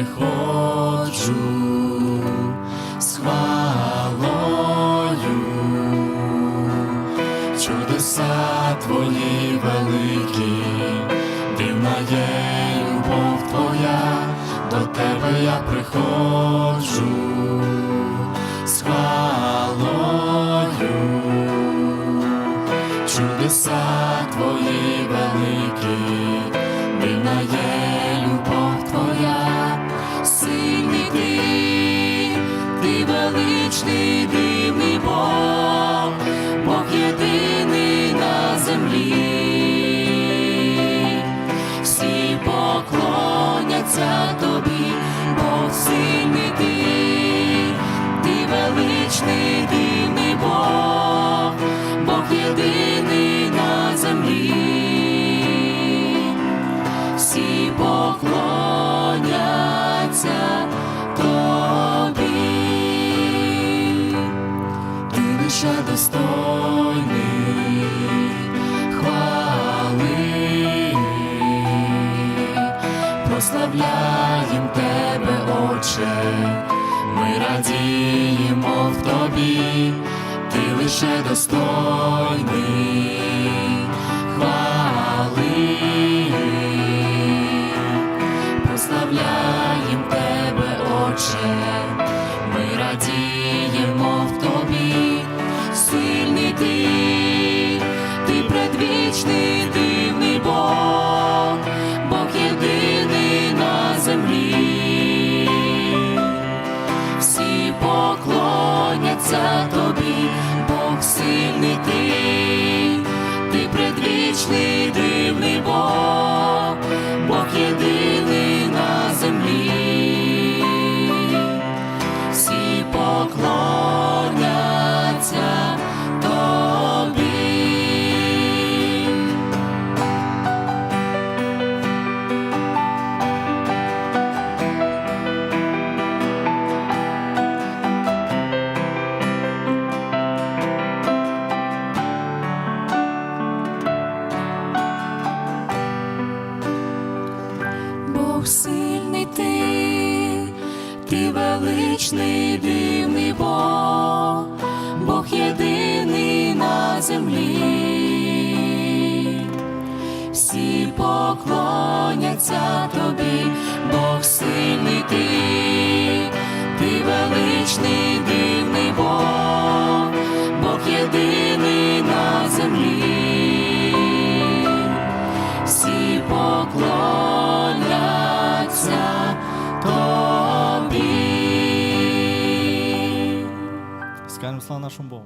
приходжу з хвалою, чудеса твої великі, дивна є любов твоя, до тебе я приходжу з чудеса твої великі, дивна є достойний. Хвали, прославляєм тебе, Отче, ми радіємо в тобі, ти лише достойний. Хвали. Прославляєм тебе, Отче, ти, ти предвічний дивний Бог, Бог єдиний на землі, всі поклоняться тобі, Бог сильний ти, ти предвічний Бог сильний ти, ти величний дивний Бог, Бог єдиний на землі, всі поклоняться тобі, Бог сильний ти, тобі. Скажемо слава нашому Богу.